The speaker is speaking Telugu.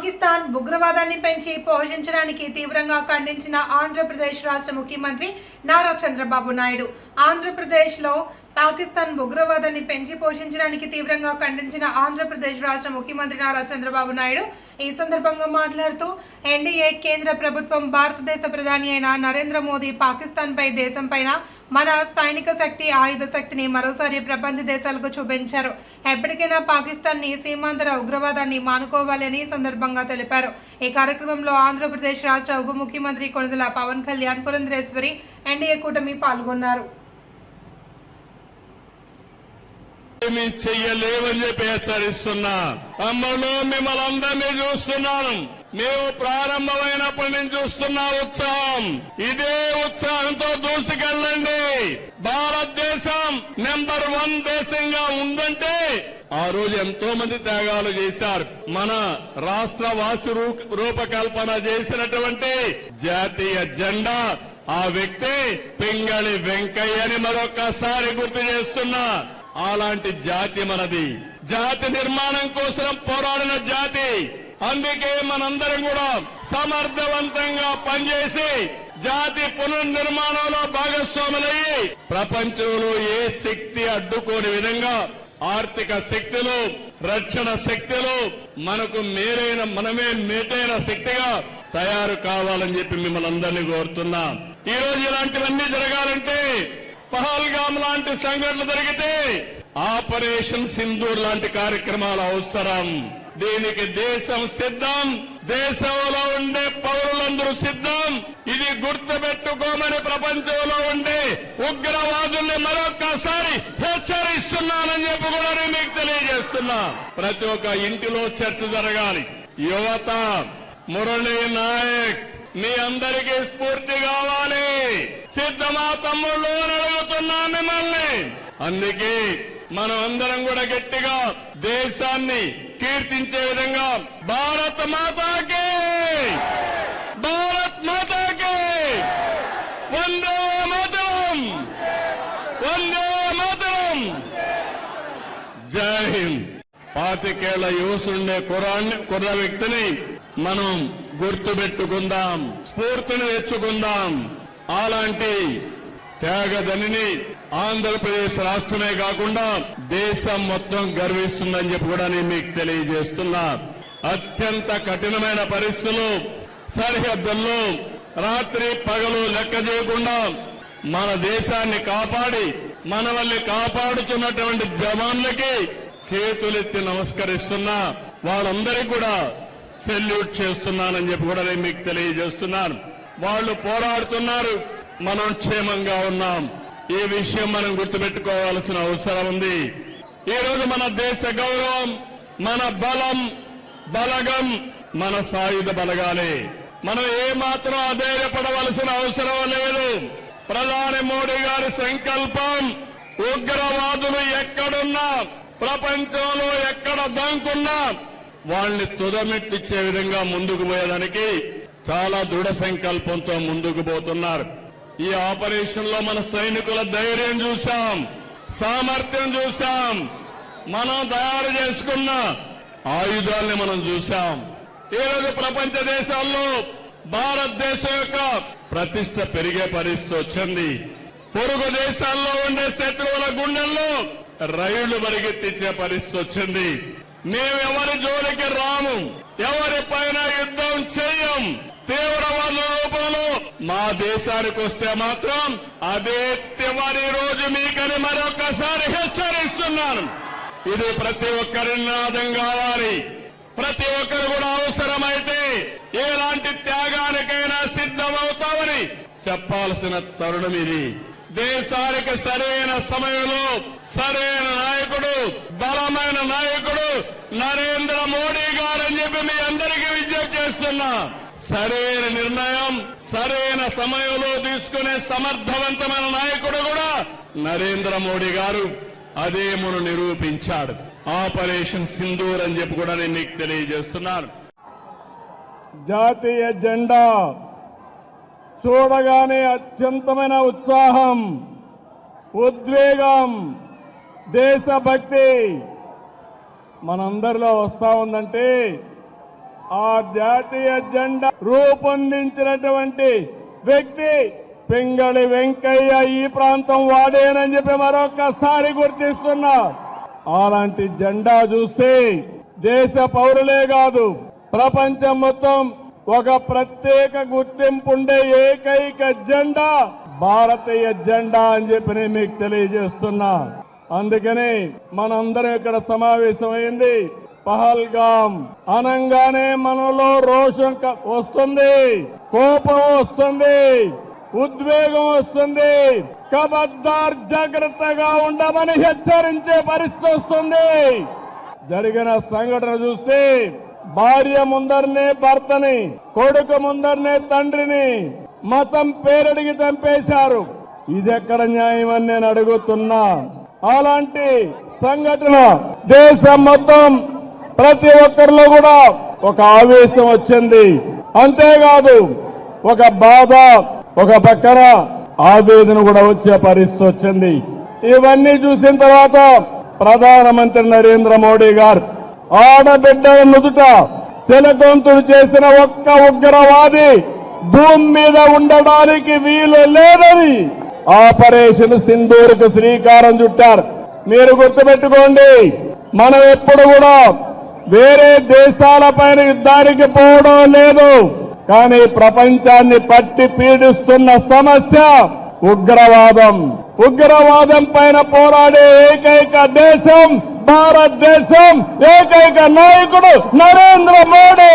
పాకిస్తాన్ ఉగ్రవాదాన్ని పెంచి పోషించడానికి తీవ్రంగా ఖండించిన ఆంధ్రప్రదేశ్ రాష్ట్ర ముఖ్యమంత్రి నారా చంద్రబాబు నాయుడు. ఆంధ్రప్రదేశ్లో పాకిస్తాన్ ఉగ్రవాదాన్ని పెంచి పోషించడానికి తీవ్రంగా ఖండించిన ఆంధ్రప్రదేశ్ రాష్ట్ర ముఖ్యమంత్రి నారా చంద్రబాబు నాయుడు ఈ సందర్భంగా మాట్లాడుతూ ఎన్డీఏ కేంద్ర ప్రభుత్వం భారతదేశ ప్రధాని అయిన నరేంద్ర మోదీ పాకిస్తాన్ పై దేశం మన సైనిక శక్తి ఆయుధ శక్తిని మరోసారి ప్రపంచ దేశాలకు చూపించారు. ఎప్పటికైనా పాకిస్తాన్ని సీమాంతర ఉగ్రవాదాన్ని మానుకోవాలని ఈ సందర్భంగా తెలిపారు. ఈ కార్యక్రమంలో ఆంధ్రప్రదేశ్ రాష్ట్ర ఉప ముఖ్యమంత్రి కొనుదల పవన్ కళ్యాణ్ పురంధరేశ్వరి ఎన్డీఏ కూటమి పాల్గొన్నారు. ఏమి చెయ్యలేవని చెప్పి హెచ్చరిస్తున్నా. అమ్మలో మిమ్మల్ని అందరినీ చూస్తున్నాను. మేము ప్రారంభమైనప్పటి నుంచి చూస్తున్న ఉత్సాహం. ఇదే ఉత్సాహంతో దూసుకెళ్ళండి. భారతదేశం నెంబర్ వన్ దేశంగా ఉందంటే ఆ రోజు ఎంతో మంది త్యాగాలు చేశారు. మన రాష్ట్ర వాసు రూ- రూపకల్పన చేసినటువంటి జాతీయ జెండా ఆ వ్యక్తి పింగళి వెంకయ్యని మరొకసారి గుర్తు చేస్తున్నా. అలాంటి జాతి మనది. జాతి నిర్మాణం కోసం పోరాడిన జాతి. అందుకే మనందరం కూడా సమర్థవంతంగా పనిచేసి జాతి పునర్నిర్మాణంలో భాగస్వాములయ్యి ప్రపంచంలో ఏ శక్తి అడ్డుకోని విధంగా ఆర్థిక శక్తులు రక్షణ శక్తులు మనకు మేరైన మనమే మేటైన శక్తిగా తయారు కావాలని చెప్పి మిమ్మల్ని అందరినీ కోరుతున్నా. ఈ రోజు ఇలాంటివన్నీ జరగాలంటే పహల్గామ్ లాంటి సంఘటనలు జరిగితే ఆపరేషన్ సింధూర్ లాంటి కార్యక్రమాలు అవసరం. దీనికి దేశం సిద్ధం. దేశంలో ఉండే పౌరులందరూ సిద్ధం. ఇది గుర్తుపెట్టుకోమని ప్రపంచంలో ఉండే ఉగ్రవాదుల్ని మరొక్కసారి హెచ్చరిస్తున్నానని చెప్పి కూడా నేను మీకు తెలియజేస్తున్నా. ప్రతి ఒక్క ఇంటిలో చర్చ జరగాలి. యువత మురళీ నాయక్ మీ అందరికీ స్ఫూర్తి కావాలి. సిద్ధమా తమ్ముళ్ళు అడుగుతున్నా మిమ్మల్ని. అందుకే మనం అందరం కూడా గట్టిగా దేశాన్ని కీర్తించే విధంగా భారత్ మాతాకి! భారత్ మాతాకి! వందే మాతరం! వందే మాతరం! జై హింద్! పాతికేళ్ళ యువసుండే కుర్ర వ్యక్తిని మనం గుర్తుపెట్టుకుందాం స్ఫూర్తిని తెచ్చుకుందాం. అలాంటి త్యాగదనిని ఆంధ్రప్రదేశ్ రాష్ట్రమే కాకుండా దేశం మొత్తం గర్విస్తుందని చెప్పి కూడా నేను మీకు తెలియజేస్తున్నా. అత్యంత కఠినమైన పరిస్థితులు సరిహద్దుల్లో రాత్రి పగలు లెక్క చేయకుండా మన దేశాన్ని కాపాడి మనవల్ని కాపాడుతున్నటువంటి జవాన్లకి చేతులెత్తి నమస్కరిస్తున్నా. వాళ్ళందరికీ కూడా సెల్యూట్ చేస్తున్నానని చెప్పి కూడా నేను మీకు తెలియజేస్తున్నాను. వాళ్ళు పోరాడుతున్నారు. మనం క్షేమంగా ఉన్నాం. ఈ విషయం మనం గుర్తుపెట్టుకోవాల్సిన అవసరం ఉంది. ఈ రోజు మన దేశ గౌరవం మన బలం బలగం మన సాయుధ బలగాలే. మనం ఏమాత్రం అధైర్యపడవలసిన అవసరం లేదు. ప్రధాని మోడీ గారి సంకల్పం ఉగ్రవాదులు ఎక్కడున్నా ప్రపంచంలో ఎక్కడ దంకున్నా వాళ్ళని తుదమిట్టిచ్చే విధంగా ముందుకు పోయేదానికి చాలా దృఢ సంకల్పంతో ముందుకు పోతున్నారు. ఈ ఆపరేషన్లో మన సైనికుల ధైర్యం చూశాం సామర్థ్యం చూశాం మనం తయారు చేసుకున్న ఆయుధాల్ని మనం చూశాం. ఈరోజు ప్రపంచ దేశాల్లో భారతదేశం యొక్క ప్రతిష్ట పెరిగే పరిస్థితి వచ్చింది. పొరుగు దేశాల్లో ఉండే శత్రువుల గుండెల్లో రైళ్ళు పరిగెత్తించే పరిస్థితి వచ్చింది. మేమెవరి జోలికి రాము? ఎవరి పైన యుద్ధం చేయం. తీవ్రవాద రూపంలో మా దేశానికి వస్తే మాత్రం అదే తివరి రోజు మీకని మరొకసారి హెచ్చరిస్తున్నాను. ఇది ప్రతి ఒక్కరి నినాదం కావాలి. ప్రతి ఒక్కరు కూడా అవసరమైతే ఎలాంటి త్యాగానికైనా సిద్ధమవుతామని చెప్పాల్సిన తరుణం ఇది. దేశానికి సరైన సమయంలో సరైన నాయకుడు బలమైన నాయకుడు నరేంద్ర మోడీ గారని చెప్పి మీ అందరికీ విజ్ఞప్తి చేస్తున్నా. సరైన నిర్ణయం సరైన సమయంలో తీసుకునే సమర్థవంతమైన నాయకుడు కూడా నరేంద్ర మోడీ గారు. అదే మనం నిరూపించాడు. ఆపరేషన్ సింధూర్ అని చెప్పి కూడా నేను మీకు తెలియజేస్తున్నాను. జాతీయ జెండా చూడగానే అత్యంతమైన ఉత్సాహం ఉద్వేగం దేశభక్తి మనందరిలో వస్తా ఉందంటే ఆ జాతీయ జెండా రూపొందించినటువంటి వ్యక్తి పింగళి వెంకయ్య ఈ ప్రాంతం వాడేనని చెప్పి మరొకసారి గుర్తిస్తున్నా. అలాంటి జెండా చూస్తే దేశ పౌరులే కాదు ప్రపంచం మొత్తం ఒక ప్రత్యేక గుర్తింపు ఉండే ఏకైక జెండా భారతీయ జెండా అని చెప్పి నేను మీకు తెలియజేస్తున్నా. అందుకని మనందరం ఇక్కడ సమావేశమైంది. పహల్గాం అనంగానే మనలో రోషం క- వస్తుంది. కోపం వస్తుంది. ఉద్వేగం వస్తుంది. కబద్దార్ జాగ్రత్తగా ఉండమని హెచ్చరించే పరిస్థితి వస్తుంది. జరిగిన సంఘటన చూస్తే భార్య ముందరనే భర్తని కొడుకు ముందరనే తండ్రిని మతం పేరడిగి చంపేశారు. ఇది ఎక్కడ న్యాయం అని నేను అడుగుతున్నా. అలాంటి సంఘటన దేశం మొత్తం ప్రతి ఒక్కరిలో కూడా ఒక ఆవేశం వచ్చింది. అంతేకాదు ఒక బాధ ఒక పక్కన ఆవేదన కూడా వచ్చే పరిస్థితి వచ్చింది. ఇవన్నీ చూసిన తర్వాత ప్రధానమంత్రి నరేంద్ర మోడీ గారు ఆడబిడ్డల నుదుట తిలకొంతుడు చేసిన ఒక్క ఉగ్రవాది భూమి మీద ఉండడానికి వీలు లేదని ఆపరేషన్ సింధూరుకు శ్రీకారం చుట్టారు. మీరు గుర్తుపెట్టుకోండి మనం ఎప్పుడు కూడా వేరే దేశాలపైన యుద్ధానికి పోవడం లేదు. కానీ ప్రపంచాన్ని పట్టి పీడిస్తున్న సమస్య ఉగ్రవాదం. ఉగ్రవాదం పైన పోరాడే ఏకైక దేశం భారతదేశం ఏకైక నాయకుడు నరేంద్ర మోడీ.